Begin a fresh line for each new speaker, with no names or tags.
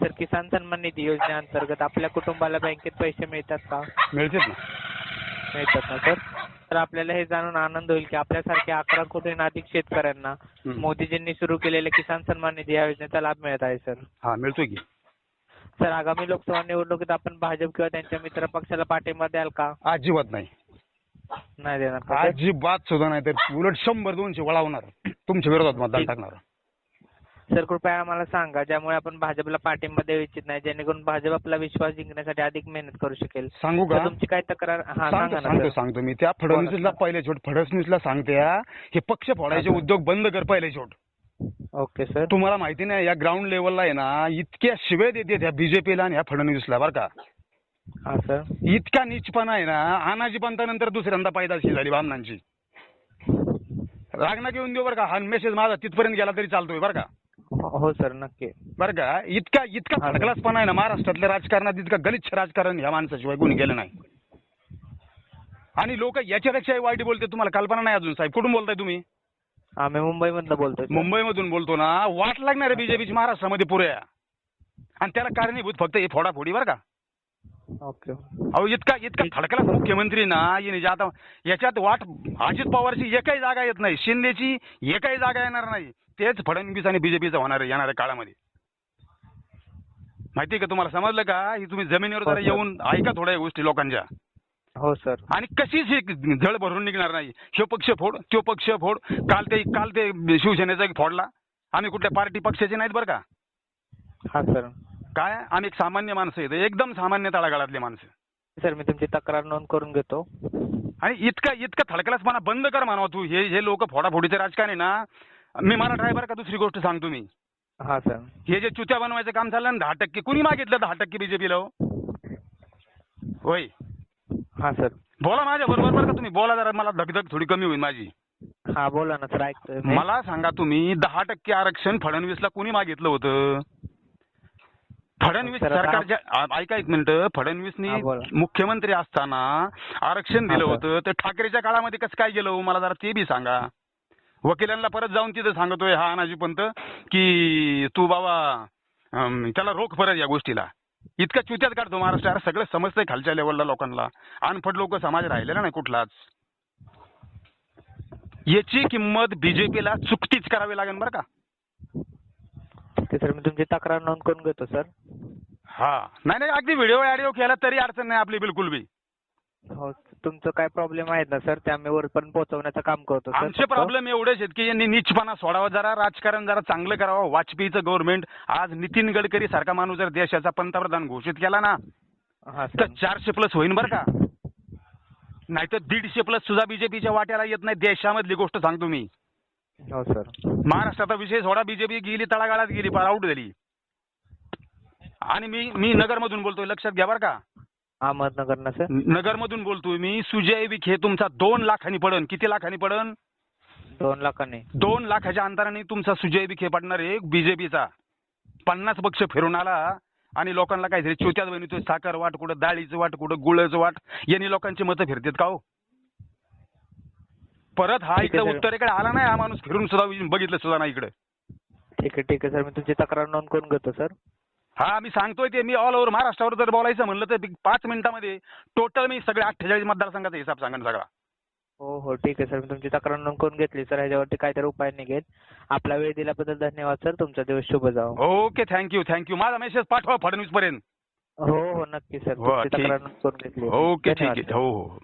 Sir किसान सन्मान निधी योजनेअंतर्गत आपल्या कुटुंबाला बँकेत पैसे मिळतात का?
मिळतात ना.
मिळतात ना सर? तर आपल्याला हे जाणून आनंद होईल की आपल्यासारख्या अकरा कोटींना अधिक शेतकऱ्यांना. मोदीजींनी सुरू केलेल्या किसान सन्मान निधी या योजनेचा लाभ मिळत आहे सर.
हा मिळतोय की.
सर आगामी लोकसभा निवडणुकीत आपण भाजप किंवा त्यांच्या मित्र पक्षाला पाठिंबा द्याल का?
अजिबात नाही.
नाही देणार का सर?
अजिबात सुद्धा नाही तर उलट शंभर दोनशे वळवणार तुमच्या विरोधात मतदान. टाकणार.
सर कृपया आम्हाला सांगा ज्यामुळे आपण भाजपला पाठिंबा देऊ इच्छित नाही जेणेकरून भाजप आपला विश्वास जिंकण्यासाठी अधिक मेहनत करू शकेल.
सांगू
तर
का?
तुमची काय तक्रार? हा
सांगतो
ना
सांगतो
सर.
सांगतो मी. त्या फडणवीसला पहिले छोट फडणवीसला सांगते हा, हे पक्ष फोडायचे. उद्योग बंद कर पहिले छोट.
Okay sir.
तुम्हाला माहिती नाही या ग्राउंड लेवलला आहे ना इतक्या शिवे देते त्या बीजेपीला आणि ह्या फडणवीसला बरं का.
हा सर.
इतका नीचपणा आहे ना अनाजी पंतानंतर दुसऱ्यांदा पैदाशी झाली बामणांची. रागना घेऊन देऊ बरं का हा मेसेज माझा तिथपर्यंत गेला तरी चालतोय बरं का.
हो सर नक्की.
बरं का? इतका इतका. फडकलासपणा आहे ना महाराष्ट्रातल्या राजकारणात इतका गलिच्छ राजकारण ह्या माणसाशिवाय कोणी गेलं नाही. आणि लोक याच्यापेक्षाही वाईट बोलते तुम्हाला कल्पना नाही अजून साहेब. कुठून बोलताय तुम्ही?
आम्ही मुंबईमधनं बोलतोय सर.
मुंबईमधून बोलतो ना. वाट लागणार आहे बीजेपीची महाराष्ट्रामध्ये पुऱ्या आणि त्याला कारणीभूत फक्त हे फोडाफोडी बरं का?
ओके.
अहो इतका इतका खडकला मुख्यमंत्री ना येणे जे आता याच्यात वाट अजित पवारची एकही जागा येत नाही. शिंदेची एकही जागा येणार नाही. तेच फडणवीस आणि बीजेपीचं होणार आहे येणाऱ्या काळामध्ये. माहिती आहे का तुम्हाला? समजलं का? ही तुम्ही जमिनीवर
हो,
जरा
सर.
येऊन ऐका थोड्या गोष्टी लोकांच्या.
हो सर.
आणि कशीच ही झळ भरून निघणार नाही. ह्यो पक्ष फोड तो पक्ष फोड. काल ते काल ते शिवसेनेचा एक फोडला. आम्ही कुठल्या पार्टी पक्षाचे नाहीत बरं का?
हा सर.
काय? आम्ही एक सामान्य माणसं आहेत एकदम सामान्य तळागाळातले माणसं.
सर मी तुमची तक्रार नोंद करून घेतो.
आणि इतका इतका थडकलासपणा बंद कर म्हणावं तू. हे हे लोक फोडाफोडीचे राजकारण आहे ना. मी आहे बरं का दुसरी गोष्ट सांगतो मी
हा सर.
हे जे चुत्या बनवायचं काम चाललं ना दहा टक्के. कुणी मागितलं दहा टक्के बीजेपीला होय.
हा सर.
बोला माझ्या बरोबर बरं का तुम्ही. बोला जरा मला धगधग थोडी कमी होईल माझी.
हा बोला ना सर ऐकतोय मी.
मला सांगा तुम्ही दहा टक्के आरक्षण फडणवीसला कुणी मागितलं होतं? फडणवीस सरकारच्या ऐका एक मिनिट. फडणवीसनी
हा, बोला.
मुख्यमंत्री असताना आरक्षण
हा,
दिलं
सर.
होतं. ते ठाकरेच्या काळामध्ये कसं काय गेलं हो? मला जरा ते बी सांगा. वकिलांना परत जाऊन तिथं सांगतोय हा अनाजी पंत की तू बाबा अम, त्याला रोख परत या गोष्टीला. इतका चुत्यात काढतो महाराष्ट्र. अरे सगळं समजतंय खालच्या लेवलला लोकांना. अनफट लोक समाज राहिलेला नाही कुठलाच. याची किंमत बीजेपीला चुकतीच करावी लागेल बरं का.
ते सर मी तुमची तक्रार नोंद करून घेतो सर
हा. नाही नाही अगदी व्हिडिओ ऑडिओ केला तरी अडचण नाही आपली बिलकुल बी.
हो तुमचं काय प्रॉब्लेम आहेत ना सर ते आम्ही वरपर्यंत पोहोचवण्याचं काम करतो सर
आमचे
फक्त.
प्रॉब्लेम एवढेच आहेत की यांनी नीचपणा सोडावा जरा राजकारण जरा चांगलं करावं. वाजपेयीचं गव्हर्नमेंट आज नितीन गडकरी सारखा माणूस जर देशाचा पंतप्रधान घोषित केला ना
हा
तर
सर
चारशे प्लस होईन बरं का. नाहीतर दीडशे प्लस सुद्धा बीजेपीच्या वाट्याला येत नाही. देशामधली गोष्ट सांगतो मी.
हो सर
महाराष्ट्राचा विषय सोडा बीजेपी गेली तळागाळात गेली पार आऊट झाली. आणि मी मी नगरमधून बोलतोय लक्षात घ्या बरं का.
अहमदनगर ना सर
नगरमधून बोलतोय मी सुजय विखे तुमचा दोन लाखांनी पडन. किती लाखांनी पडन?
दोन लाखांनी.
दोन लाखाच्या अंतराने तुमचा सुजय विखे पडणार आहे बीजेपीचा पन्नास पक्ष फिरून आला आणि लोकांना काहीतरी चोत्यात बनवतोय साखर वाट कुठं डाळीचं वाट कुठं गुळाचं वाट यांनी लोकांची मतं फिरतात का हो? परत हा
ठीक आहे,
इकडे
सर.
उत्तरेकडे आला नाही हा माणूस फिरून सुद्धा बघितलं सुद्धा नाही इकडे.
ठीक आहे ठीक आहे सर. मी तुमची तक्रार नोंद करून घेतो सर.
हा मी सांगतोय ते. मी ऑल ओव्हर महाराष्ट्रावर जर बोलायचं म्हणलं तर पाच मिनिटामध्ये टोटल मी सगळे अठ्ठेचाळीस मतदारसंघाचा हिसाब सांगेन सगळा.
हो हो. ठीक आहे सर. मी तुमची तक्रार नोंद करून घेतली सर. ह्याच्यावरती काहीतरी उपाय निघेल आपला वेळ दिल्याबद्दल धन्यवाद सर. तुमचा दिवस शुभ जावो.
Okay thank you thank you माझा मेसेज पाठवा फडणवीस पर्यंत.
हो हो. नक्की सर. तुमची
ठीक.
तक्रार नोंद करून घेतली.
ओके ठीक
धन्यवाद,
आहे
सर.
हो हो.